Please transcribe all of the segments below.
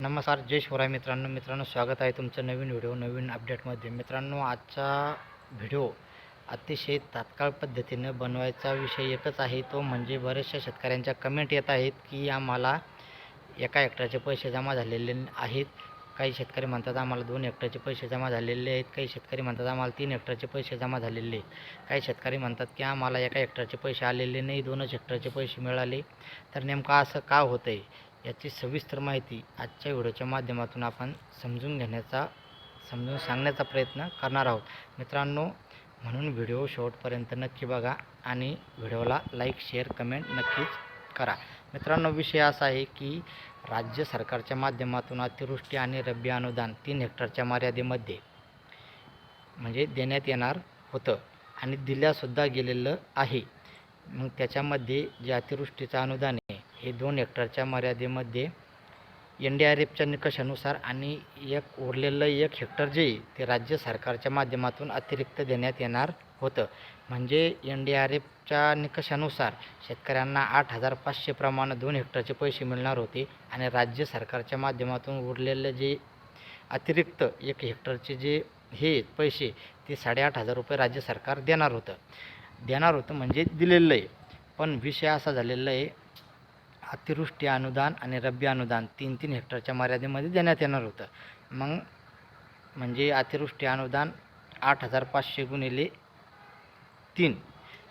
नमस्कार जय शिवराय मित्रांनो. मित्रांनो स्वागत आहे तुमचं नवीन व्हिडिओ नवीन अपडेटमध्ये. मित्रांनो आजचा व्हिडिओ अतिशय तात्काळ पद्धतीनं बनवायचा विषय एकच आहे. तो म्हणजे बऱ्याचशा शेतकऱ्यांच्या कमेंट येत आहेत की आम्हाला एका हेक्टरचे पैसे जमा झालेले आहेत. काही शेतकरी म्हणतात आम्हाला दोन हेक्टरचे पैसे जमा झालेले आहेत. काही शेतकरी म्हणतात आम्हाला तीन हेक्टरचे पैसे जमा झालेले आहेत. काही शेतकरी म्हणतात की आम्हाला एका हेक्टरचे पैसे आलेले नाही दोनच हेक्टरचे पैसे मिळाले. तर नेमकं असं का होतं आहे याची सविस्तर माहिती आजच्या व्हिडिओच्या माध्यमातून आपण समजून घेण्याचा समजून सांगण्याचा प्रयत्न करणार आहोत. मित्रांनो म्हणून व्हिडिओ शेवटपर्यंत नक्की बघा आणि व्हिडिओला लाईक शेअर कमेंट नक्कीच करा. मित्रांनो विषय असा आहे की राज्य सरकारच्या माध्यमातून अतिवृष्टी आणि रब्बी अनुदान तीन हेक्टरच्या मर्यादेमध्ये म्हणजे देण्यात येणार होतं आणि दिल्यासुद्धा गेलेलं आहे. मग त्याच्यामध्ये जे अतिवृष्टीचं अनुदान आहे हे दोन हेक्टरच्या मर्यादेमध्ये एन डी आर एफच्या निकषानुसार आणि एक उरलेलं एक हेक्टर जे ते राज्य सरकारच्या माध्यमातून अतिरिक्त देण्यात येणार होतं. म्हणजे एन डी आर एफच्या निकषानुसार शेतकऱ्यांना आठ हजार पाचशे प्रमाणे दोन हेक्टरचे पैसे मिळणार होते आणि राज्य सरकारच्या माध्यमातून उरलेलं जे अतिरिक्त एक हेक्टरचे जे हे पैसे ते साडेआठ हजार रुपये राज्य सरकार देणार होतं. देणार होतं म्हणजे दिलेलं आहे. पण विषय असा झालेला आहे अतिवृष्टी अनुदान आणि रब्बी अनुदान तीन तीन हेक्टरच्या मर्यादेमध्ये देण्यात येणार होतं. मग म्हणजे अतिवृष्टी अनुदान आठ हजार पाचशे गुणिले तीन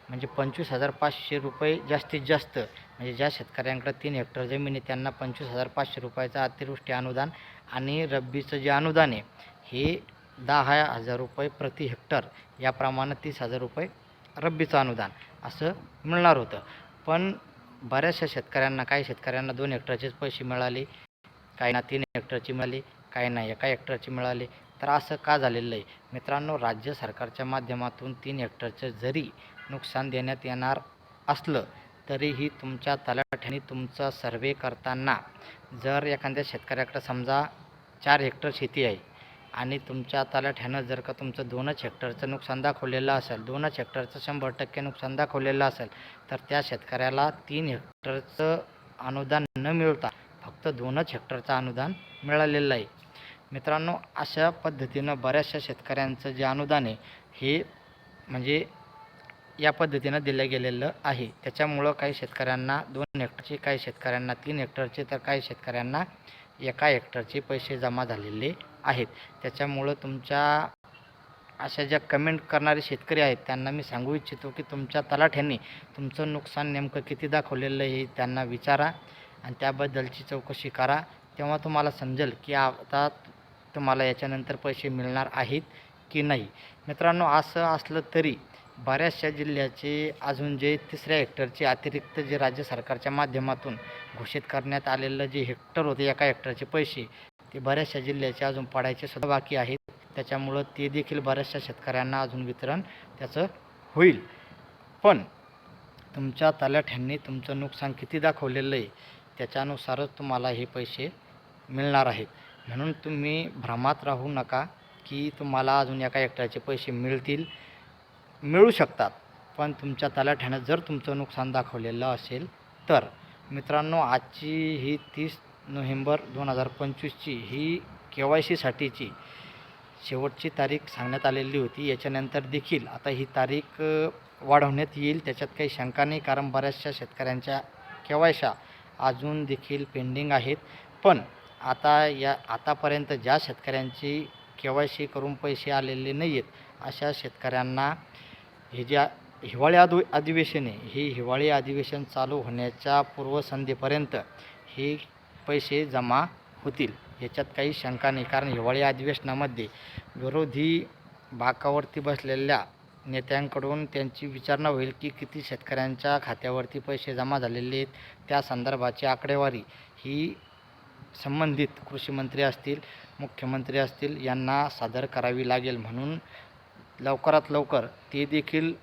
म्हणजे पंचवीस हजार पाचशे रुपये जास्तीत जास्त म्हणजे ज्या शेतकऱ्यांकडे तीन हेक्टर जमीन आहे त्यांना पंचवीस हजार पाचशे रुपयाचं अतिवृष्टी अनुदान आणि रब्बीचं जे अनुदान आहे हे दहा हजार रुपये प्रति हेक्टर याप्रमाणे तीस हजार रुपये रब्बीचं अनुदान असं मिळणार होतं. पण बऱ्याचशा शेतकऱ्यांना काही शेतकऱ्यांना दोन हेक्टरचेच पैसे मिळाले काहींना तीन हेक्टरची मिळाली काहींना एका हेक्टरची मिळाली. तर असं का झालेलं आहे? मित्रांनो राज्य सरकारच्या माध्यमातून तीन हेक्टरचं जरी नुकसान देण्यात येणार असलं तरीही तुमच्या तलाठ्याने तुमचा सर्वे करताना जर एखाद्या शेतकऱ्याकडं समजा चार हेक्टर शेती आहे आणि तुमच्या तलाठ्यानं जर का तुमचं दोनच हेक्टरचं नुकसान दाखवलेलं असेल दोनच हेक्टरचं शंभर टक्के नुकसान दाखवलेलं असेल तर त्या शेतकऱ्याला तीन हेक्टरचं अनुदान न मिळता फक्त दोनच हेक्टरचं अनुदान मिळालेलं आहे. मित्रांनो अशा पद्धतीनं बऱ्याचशा शेतकऱ्यांचं जे अनुदान आहे हे म्हणजे या पद्धतीनं दिलं गेलेलं आहे. त्याच्यामुळं काही शेतकऱ्यांना दोन हेक्टरचे काही शेतकऱ्यांना तीन हेक्टरचे तर काही शेतकऱ्यांना एका हेक्टरचे पैसे जमा झालेले आहेत. त्याच्यामुळं तुमच्या अशा ज्या कमेंट करणारे शेतकरी आहेत त्यांना मी सांगू इच्छितो की तुमच्या तलाठ्यांनी तुमचं नुकसान नेमकं किती दाखवलेलं आहे त्यांना विचारा आणि त्याबद्दलची चौकशी करा. तेव्हा तुम्हाला समजेल की आता तुम्हाला याच्यानंतर पैसे मिळणार आहेत की नाही. मित्रांनो असं असलं तरी बऱ्याचशा जिल्ह्याचे अजून जे तिसऱ्या हेक्टरचे अतिरिक्त जे राज्य सरकारच्या माध्यमातून घोषित करण्यात आलेलं जे हेक्टर होते एका हेक्टरचे पैसे ते बऱ्याचशा जिल्ह्याचे अजून पडायचे सुद्धा बाकी आहेत. त्याच्यामुळं ते देखील बऱ्याचशा शेतकऱ्यांना अजून वितरण त्याचं होईल. पण तुमच्या तलाठ्यांनी तुमचं नुकसान किती दाखवलेलं आहे त्याच्यानुसारच तुम्हाला हे पैसे मिळणार आहेत. म्हणून तुम्ही भ्रमात राहू नका की तुम्हाला अजून एका हेक्टरचे पैसे मिळतील मिळू शकतात. पण तुमच्या तलाठ्यानं जर तुमचं नुकसान दाखवलेलं असेल तर मित्रांनो आजची ही तीस नोव्हेंबर दोन हजार पंचवीसची ही के वाय सीसाठीची शेवटची तारीख सांगण्यात आलेली होती. याच्यानंतर देखील आता ही तारीख वाढवण्यात येईल. त्याच्यात काही शंका नाही कारण बऱ्याचशा शेतकऱ्यांच्या के अजून देखील पेंडिंग आहेत. पण आता या आतापर्यंत ज्या शेतकऱ्यांची के वाय सी करून पैसे आलेले नाही आहेत अशा शेतकऱ्यांना हे ज्या हिवाळी अधि अधिवेशन आहे हिवाळी अधिवेशन चालू होण्याच्या पूर्वसंध्येपर्यंत ही पैसे जमा होतील. याच्यात काही शंका नाही. कारण हिवाळी अधिवेशनामध्ये विरोधी बाकावरती बसलेल्या नेत्यांकडून त्यांची विचारणा होईल की किती शेतकऱ्यांच्या खात्यावरती पैसे जमा झालेले आहेत. त्या संदर्भाची आकडेवारी ही संबंधित कृषीमंत्री असतील मुख्यमंत्री असतील यांना सादर करावी लागेल. म्हणून लवकरात लवकर ते देखील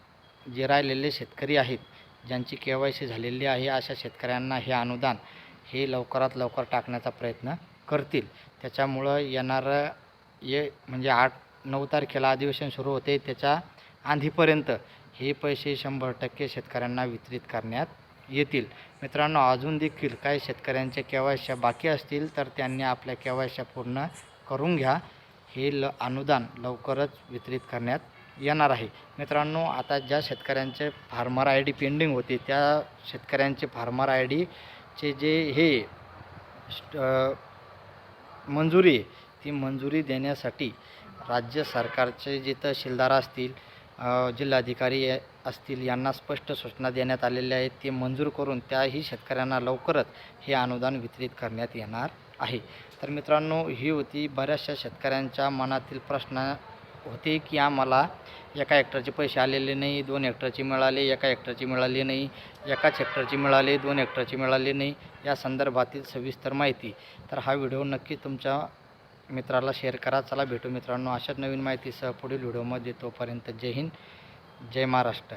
जे राहिलेले शेतकरी आहेत ज्यांची के वाय सी झालेली आहे अशा शेतकऱ्यांना हे अनुदान हे लवकरात लवकर टाकण्याचा प्रयत्न करतील. त्याच्यामुळं येणारं ये म्हणजे आठ नऊ तारखेला अधिवेशन सुरू होते. त्याच्या आधीपर्यंत हे पैसे शंभर टक्के शेतकऱ्यांना वितरित करण्यात येतील. मित्रांनो अजून देखील काही शेतकऱ्यांच्या केवायशा बाकी असतील तर त्यांनी आपल्या केवायशा पूर्ण करून घ्या. हे ल अनुदान लवकरच वितरित करण्यात येणार आहे. मित्रांनो आता ज्या शेतकऱ्यांचे फार्मर आय डी पेंडिंग होते त्या शेतकऱ्यांचे फार्मर आय डीचे जे हे मंजुरी आहे ती मंजुरी देण्यासाठी राज्य सरकारचे जे तहसीलदार असतील जिल्हाधिकारी असतील यांना स्पष्ट सूचना देण्यात आलेल्या आहेत. ते मंजूर करून त्याही शेतकऱ्यांना लवकरच हे अनुदान वितरित करण्यात येणार आहे. तर मित्रांनो ही होती बऱ्याचशा शेतकऱ्यांच्या मनातील प्रश्न होते की आम्हाला एका हेक्टरचे पैसे आलेले नाही दोन हेक्टरचे मिळाले एका हेक्टरचे मिळाले नाही एकाच हेक्टरचे मिळाले दोन हेक्टरचे मिळाले नाही या संदर्भातील सविस्तर माहिती. तर हा व्हिडिओ नक्की तुमच्या मित्राला शेअर करा. चला भेटू मित्रांनो अशाच नवीन माहितीसह पुढील व्हिडिओमध्ये. तोपर्यंत जय हिंद जय महाराष्ट्र.